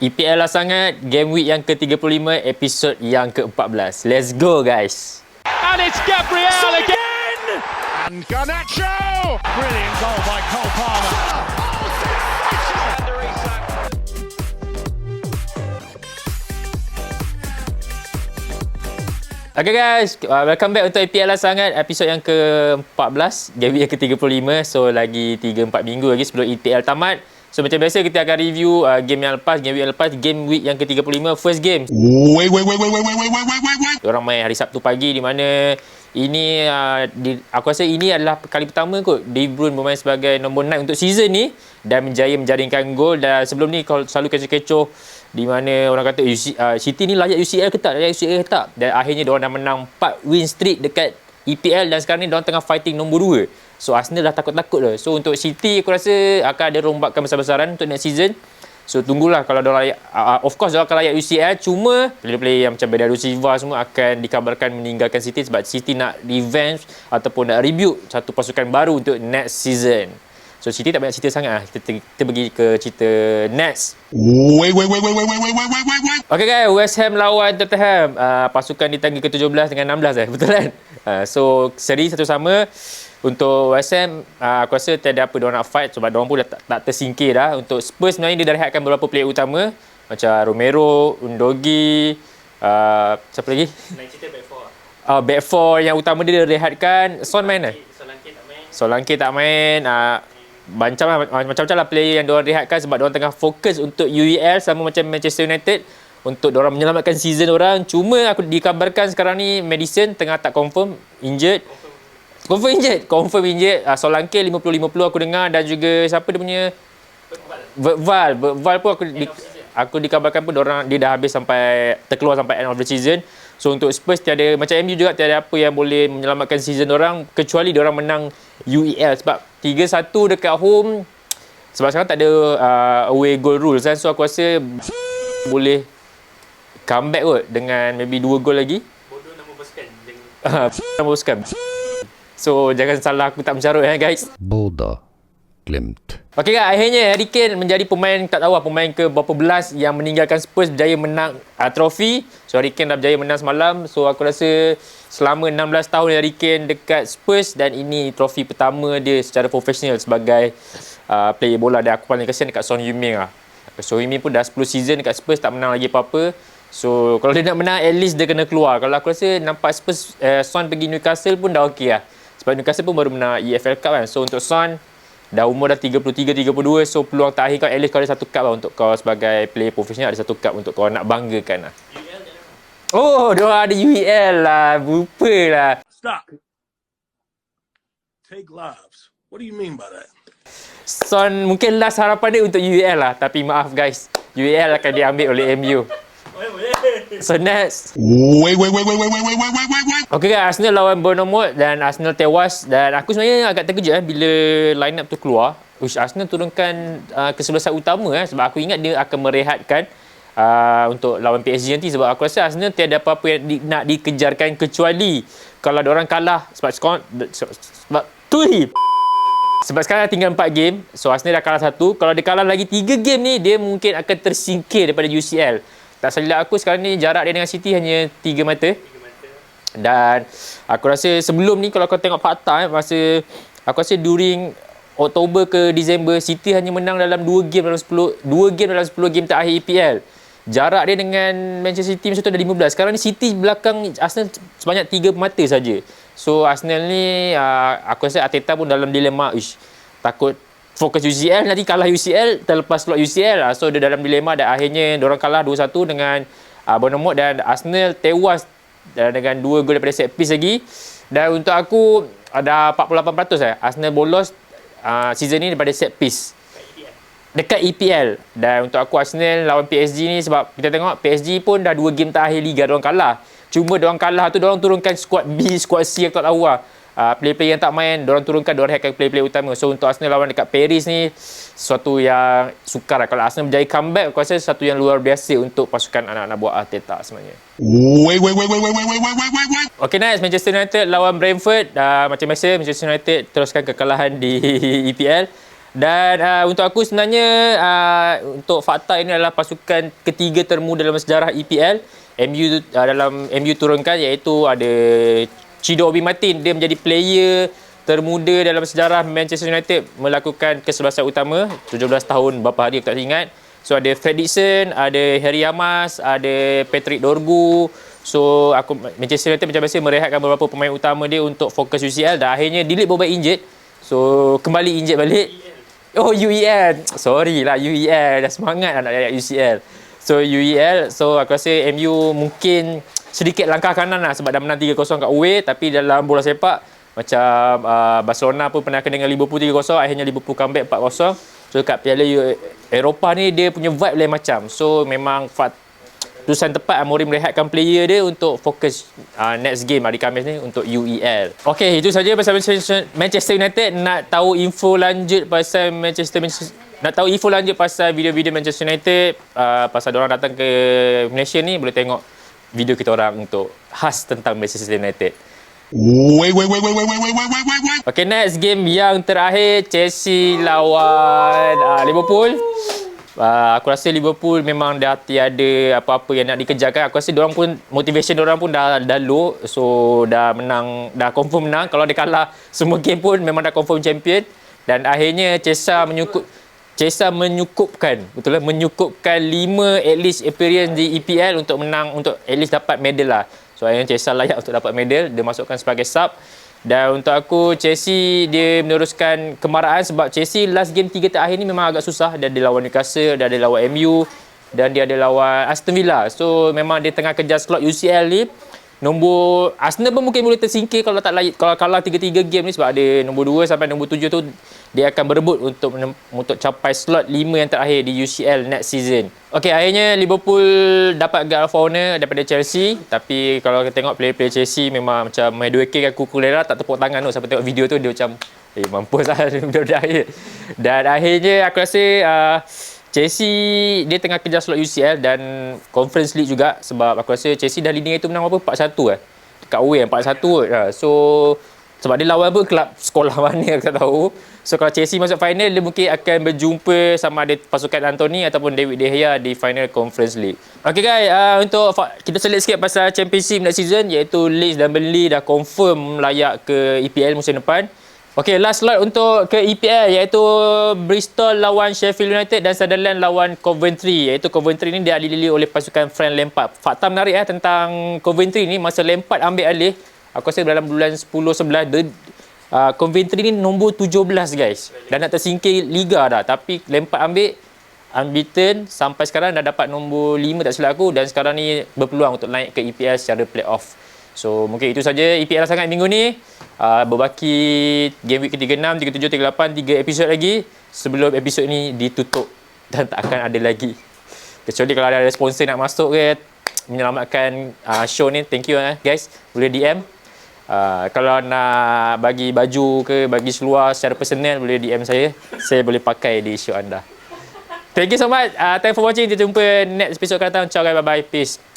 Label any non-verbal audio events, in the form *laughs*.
EPL lah sangat, game week yang ke-35, episod yang ke-14. Let's go guys. And it's Gabriel again! And Garnacho! Brilliant goal by Cole Palmer. Okay guys, uh, welcome back untuk EPL lah sangat, episod yang ke-14, game week yang ke-35. So lagi 3-4 minggu lagi sebelum EPL tamat. So macam biasa kita akan review uh, game yang lepas, game week yang lepas, game week yang ke-35, first game. Wait, wait, wait, wait, wait, wait, wait, wait, wait. Orang main hari Sabtu pagi di mana ini uh, di, aku rasa ini adalah kali pertama kot De Bruyne bermain sebagai nombor 9 untuk season ni dan menjaya menjaringkan gol dan sebelum ni kalau selalu kecoh-kecoh di mana orang kata UC, uh, City ni layak UCL ke tak layak UCL ke tak dan akhirnya diorang dah menang 4 win streak dekat EPL dan sekarang ni diorang tengah fighting nombor 2 so Arsenal dah takut-takut dah. So untuk City aku rasa akan ada rombakan besar-besaran untuk next season. So tunggulah kalau dia layak uh, of course dia akan layak UCL cuma player-player yang macam Bernardo Silva semua akan dikabarkan meninggalkan City sebab City nak revenge ataupun nak rebuild satu pasukan baru untuk next season. So City tak banyak cerita sangat lah. Kita, kita pergi ke cerita next. Wait, wait, wait, wait, wait, wait, wait, wait, wait, wait. Okay guys, West Ham lawan Tottenham. Uh, pasukan di tangga ke-17 dengan 16 eh, *laughs* betul kan? Uh, so seri satu sama. Untuk West Ham, uh, aku rasa tiada apa diorang nak fight sebab diorang pun dah tak, tak tersingkir dah. Untuk Spurs sebenarnya dia dah rehatkan beberapa player utama. Macam Romero, Undogi, uh, siapa lagi? Main cerita back four. Uh, back four yang utama dia dah rehatkan. Son main eh? Solanke tak main. Solanke tak main. Uh, lah, macam-macam lah player yang diorang rehatkan sebab diorang tengah fokus untuk UEL sama macam Manchester United untuk diorang menyelamatkan season orang. Cuma aku dikabarkan sekarang ni Madison tengah tak confirm injured. Confirm injured. Confirm injured. Uh, Solanke 50-50 aku dengar dan juga siapa dia punya Val. Val pun aku di, aku dikabarkan pun orang dia dah habis sampai terkeluar sampai end of the season. So untuk Spurs tiada macam MU juga tiada apa yang boleh menyelamatkan season orang kecuali orang menang UEL sebab 3-1 dekat home sebab sekarang tak ada uh, away goal rules kan. So aku rasa boleh comeback kot dengan maybe 2 gol lagi. Bodoh nama pasukan. Jangan *laughs* Nama sukan. So jangan salah aku tak mencarut ya guys. Båda glimt. Okey guys, akhirnya Harry Kane menjadi pemain tak tahu lah, pemain ke berapa belas yang meninggalkan Spurs berjaya menang uh, trofi. So Harry Kane dah berjaya menang semalam. So aku rasa selama 16 tahun Harry Kane dekat Spurs dan ini trofi pertama dia secara profesional sebagai uh, player bola dan aku paling kesian dekat Son Heung-min lah. Son Heung-min pun dah 10 season dekat Spurs tak menang lagi apa-apa. So kalau dia nak menang at least dia kena keluar. Kalau aku rasa nampak Spurs uh, Son pergi Newcastle pun dah okey lah. Sebab Newcastle pun baru menang EFL Cup kan. So untuk Son dah umur dah 33 32 so peluang terakhir kau at least kau ada satu cup lah untuk kau sebagai player profesional ada satu cup untuk kau nak banggakan lah. Oh, dia ada UEL lah. Lupa lah. Stop. Take lives. What do you mean by that? Son mungkin last harapan dia untuk UEL lah. Tapi maaf guys. UEL akan diambil oleh MU. *laughs* So next. Wait, wait, wait, wait, wait, wait, wait, wait, wait, wait, wait. Okay guys, Arsenal lawan Bournemouth dan Arsenal tewas dan aku sebenarnya agak terkejut eh bila line up tu keluar. Ush, Arsenal turunkan uh, kesebelasan utama eh sebab aku ingat dia akan merehatkan uh, untuk lawan PSG nanti sebab aku rasa Arsenal tiada apa-apa yang di, nak dikejarkan kecuali kalau orang kalah sebab skor sebab tu sebab sekarang tinggal 4 game so Arsenal dah kalah satu kalau dia kalah lagi 3 game ni dia mungkin akan tersingkir daripada UCL tak silap aku sekarang ni jarak dia dengan City hanya 3 mata dan aku rasa sebelum ni kalau kau tengok fakta eh, masa aku rasa during Oktober ke Disember City hanya menang dalam 2 game dalam 10 2 game dalam 10 game terakhir EPL. Jarak dia dengan Manchester City masa tu ada 15. Sekarang ni City belakang Arsenal sebanyak 3 mata saja. So Arsenal ni uh, aku rasa Arteta pun dalam dilema ish takut fokus UCL nanti kalah UCL terlepas slot UCL lah. so dia dalam dilema dan akhirnya orang kalah 2-1 dengan uh, Bournemouth dan Arsenal tewas uh, dengan 2 gol daripada set piece lagi. Dan untuk aku ada 48% eh Arsenal bolos uh, season ni daripada set piece. Dekat EPL dan untuk aku Arsenal lawan PSG ni sebab kita tengok PSG pun dah 2 game terakhir liga dia orang kalah. Cuma dia orang kalah tu dia orang turunkan squad B squad C yang tak tahu lah uh, player-player yang tak main, diorang turunkan, diorang rehatkan player-player utama. So untuk Arsenal lawan dekat Paris ni, sesuatu yang sukar lah. Kalau Arsenal berjaya comeback, aku rasa sesuatu yang luar biasa untuk pasukan anak-anak buah Arteta sebenarnya. Wait, wait, wait, wait, wait, wait, wait, wait, wait, wait, wait. Okay next, Manchester United lawan Brentford. Uh, macam biasa, Manchester United teruskan kekalahan di *laughs* EPL. Dan uh, untuk aku sebenarnya uh, untuk fakta ini adalah pasukan ketiga termuda dalam sejarah EPL. MU uh, dalam MU turunkan iaitu ada Cido Obi Martin dia menjadi player termuda dalam sejarah Manchester United melakukan kesebelasan utama 17 tahun berapa hari aku tak ingat. So ada Fred Dixon, ada Harry Yamas, ada Patrick Dorgu. So aku Manchester United macam biasa merehatkan beberapa pemain utama dia untuk fokus UCL dan akhirnya Dilip Boba injured. So kembali injured balik. Oh UEL. Sorry lah UEL. Dah semangat lah nak ayat UCL. So UEL. So aku rasa MU mungkin sedikit langkah kanan lah sebab dah menang 3-0 kat away tapi dalam bola sepak macam uh, Barcelona pun pernah kena dengan Liverpool 3-0 akhirnya Liverpool comeback 4-0 so kat Piala Eropah ni dia punya vibe lain macam so memang fat, keputusan tepat Amorim rehatkan player dia untuk fokus uh, next game hari Khamis ni untuk UEL. Okey, itu saja pasal Manchester United. Nak tahu info lanjut pasal Manchester, Manchester nak tahu info lanjut pasal video-video Manchester United uh, pasal orang datang ke Malaysia ni boleh tengok video kita orang untuk khas tentang Manchester United. Wait, wait, wait, wait, wait, wait, wait, wait, wait, wait, wait. Okay, next game yang terakhir Chelsea lawan uh, Liverpool. Uh, aku rasa Liverpool memang dah tiada apa-apa yang nak dikejarkan. Aku rasa orang pun motivation orang pun dah dah low. So dah menang, dah confirm menang. Kalau dia kalah semua game pun memang dah confirm champion. Dan akhirnya Chelsea menyukup Chelsea menyukupkan betul lah menyukupkan 5 at least appearance di EPL untuk menang untuk at least dapat medal lah. So akhirnya Chelsea layak untuk dapat medal. Dia masukkan sebagai sub. Dan untuk aku Chelsea dia meneruskan kemarahan sebab Chelsea last game 3 terakhir ni memang agak susah. Dia ada lawan Newcastle, dia ada lawan MU dan dia ada lawan Aston Villa. So memang dia tengah kejar slot UCL ni. Nombor Arsenal pun mungkin boleh tersingkir kalau tak layak kalau kalah 3-3 game ni sebab ada nombor 2 sampai nombor 7 tu dia akan berebut untuk untuk capai slot 5 yang terakhir di UCL next season. Okey, akhirnya Liverpool dapat of honor daripada Chelsea tapi kalau kita tengok player-player Chelsea memang macam Madueke kan Kukulera tak tepuk tangan tu sampai tengok video tu dia macam eh mampus lah *laughs* budak-budak akhir. Dan akhirnya aku rasa uh, Chelsea dia tengah kejar slot UCL dan Conference League juga sebab aku rasa Chelsea dah leading itu menang apa 4-1 eh. Dekat away 4-1 kot. Ha. So sebab dia lawan pun kelab sekolah *laughs* mana aku tak tahu. So kalau Chelsea masuk final dia mungkin akan berjumpa sama ada pasukan Anthony ataupun David De Gea di final Conference League. Okay guys, uh, untuk kita selit sikit pasal Championship next season iaitu Leeds dan Burnley dah confirm layak ke EPL musim depan. Okey, last slot untuk ke EPL iaitu Bristol lawan Sheffield United dan Sunderland lawan Coventry. Iaitu Coventry ni diadili oleh pasukan Frank Lampard. Fakta menarik eh tentang Coventry ni masa Lampard ambil alih, aku rasa dalam bulan 10 11 dia uh, Coventry ni nombor 17 guys. Dan nak tersingkir liga dah tapi Lampard ambil unbeaten sampai sekarang dah dapat nombor 5 tak silap aku dan sekarang ni berpeluang untuk naik ke EPL secara playoff. So mungkin itu saja EPL sangat minggu ni. Uh, berbaki game week ke-36, 37, 38, 3 episod lagi sebelum episod ni ditutup *laughs* dan tak akan ada lagi. Kecuali kalau ada sponsor nak masuk ke menyelamatkan uh, show ni, thank you eh, guys. Boleh DM. Uh, kalau nak bagi baju ke bagi seluar secara personal boleh DM saya. Saya boleh pakai di show anda. Thank you so much. Uh, thanks for watching. Kita jumpa next episode akan datang. Ciao guys. Bye-bye. Peace.